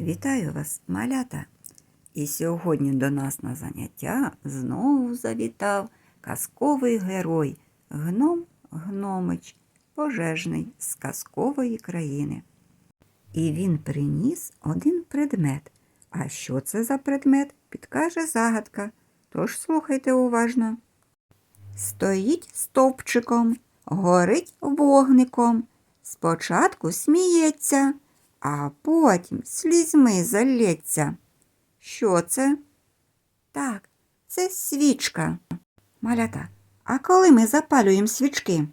Вітаю вас, малята! І сьогодні до нас на заняття знову завітав казковий герой Гном Гномич, пожежний з казкової країни. І він приніс один предмет. А що це за предмет, підкаже загадка. Тож слухайте уважно. Стоїть стовпчиком, горить вогником. Спочатку сміється, а потім слізьми залється. Що це? Так, це свічка. Малята, а коли ми запалюємо свічки?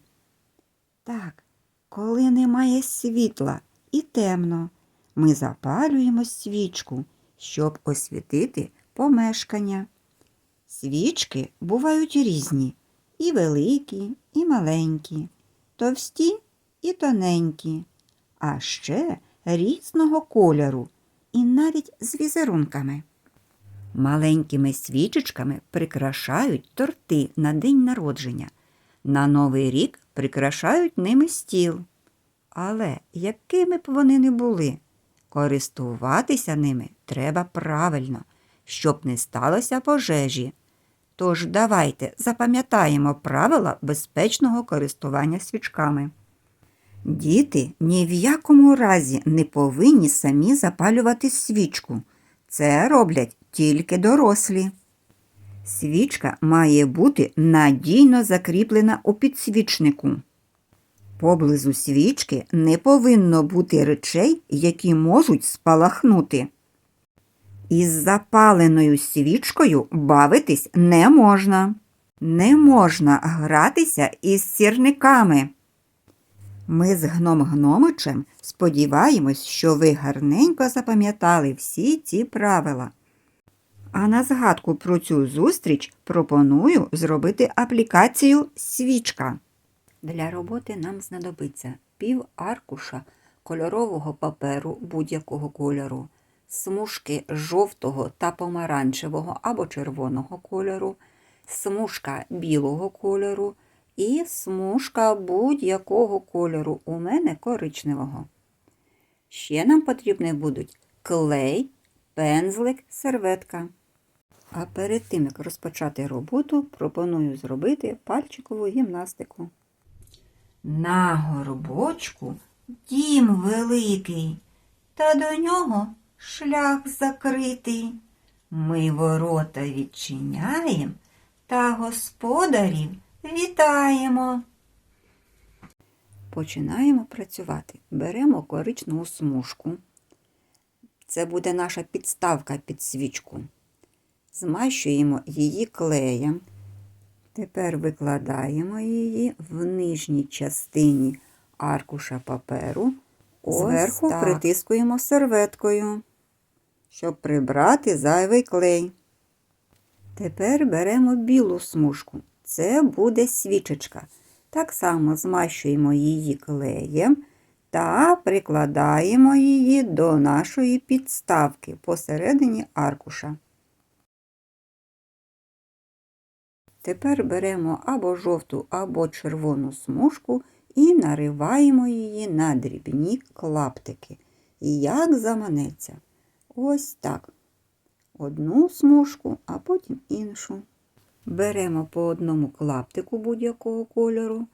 Так, коли немає світла і темно, ми запалюємо свічку, щоб освітити помешкання. Свічки бувають різні, і великі, і маленькі, товсті і тоненькі, а ще різного кольору і навіть з візерунками. Маленькими свічечками прикрашають торти на день народження. На Новий рік прикрашають ними стіл. Але якими б вони не були, користуватися ними треба правильно, щоб не сталося пожежі. Тож давайте запам'ятаємо правила безпечного користування свічками. Діти ні в якому разі не повинні самі запалювати свічку. Це роблять тільки дорослі. Свічка має бути надійно закріплена у підсвічнику. Поблизу свічки не повинно бути речей, які можуть спалахнути. Із запаленою свічкою бавитись не можна. Не можна гратися із сірниками. Ми з гном гномичем сподіваємось, що ви гарненько запам'ятали всі ці правила. А на згадку про цю зустріч пропоную зробити аплікацію свічка. Для роботи нам знадобиться пів аркуша кольорового паперу будь-якого кольору, смужки жовтого та помаранчевого або червоного кольору, смужка білого кольору і смужка будь-якого кольору, у мене коричневого. Ще нам потрібні будуть клей, пензлик, серветка. А перед тим, як розпочати роботу, пропоную зробити пальчикову гімнастику. На горбочку дім великий, та до нього шлях закритий. Ми ворота відчиняєм та господарів вітаємо. Починаємо працювати. Беремо коричневу смужку. Це буде наша підставка під свічку. Змащуємо її клеєм. Тепер викладаємо її в нижній частині аркуша паперу. Ось Зверху так. притискуємо серветкою, щоб прибрати зайвий клей. Тепер беремо білу смужку. Це буде свічечка. Так само змащуємо її клеєм та прикладаємо її до нашої підставки посередині аркуша. Тепер беремо або жовту, або червону смужку і нариваємо її на дрібні клаптики. Як заманеться. Ось так. Одну смужку, а потім іншу. Беремо по одному клаптику будь-якого кольору,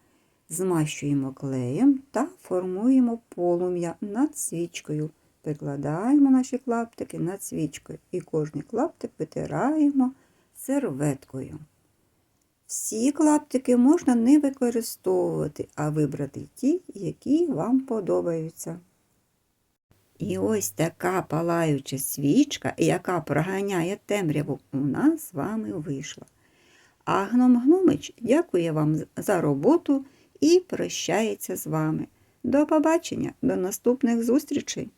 змащуємо клеєм та формуємо полум'я над свічкою. Прикладаємо наші клаптики над свічкою і кожний клаптик витираємо серветкою. Всі клаптики можна не використовувати, а вибрати ті, які вам подобаються. І ось така палаюча свічка, яка проганяє темряву, у нас з вами вийшла. А гном Гномич дякує вам за роботу і прощається з вами. До побачення, до наступних зустрічей!